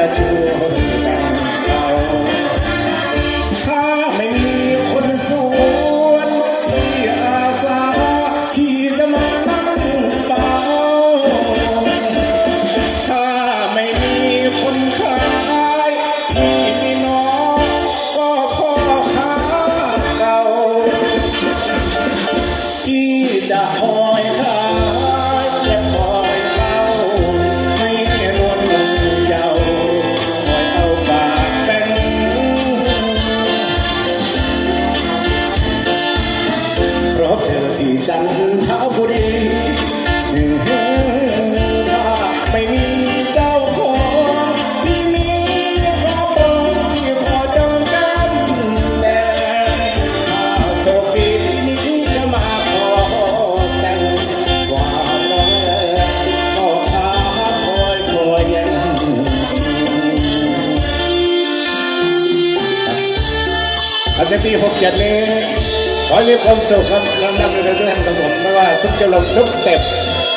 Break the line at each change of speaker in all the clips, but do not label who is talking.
that you ปีหกเจ็ดนี้ขอให้มีความสุขครับนำนำในเรื่อยๆทั้งหมดไม่ว่าทุกจังหวัดทุกสเต็ป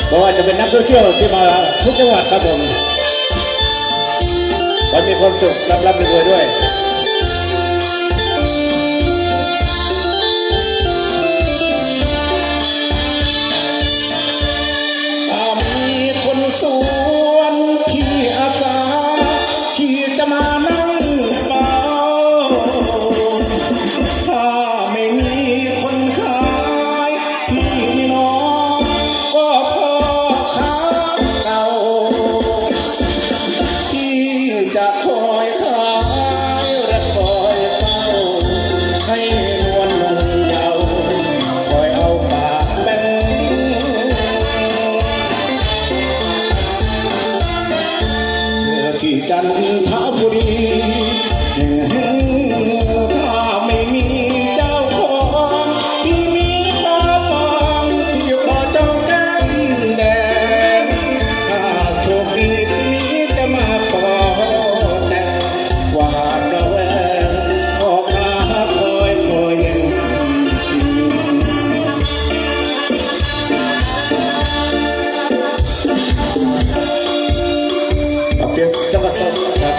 ไม่ว่าจะเป็นนักท่องเที่ยวที่มาทุกจังหวัดครับผมขอให้มีความสุขรับรับไปด้วยด้วย ที่จันทบุรี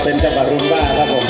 เป็นจังหวัดรุ่นบ้าครับผม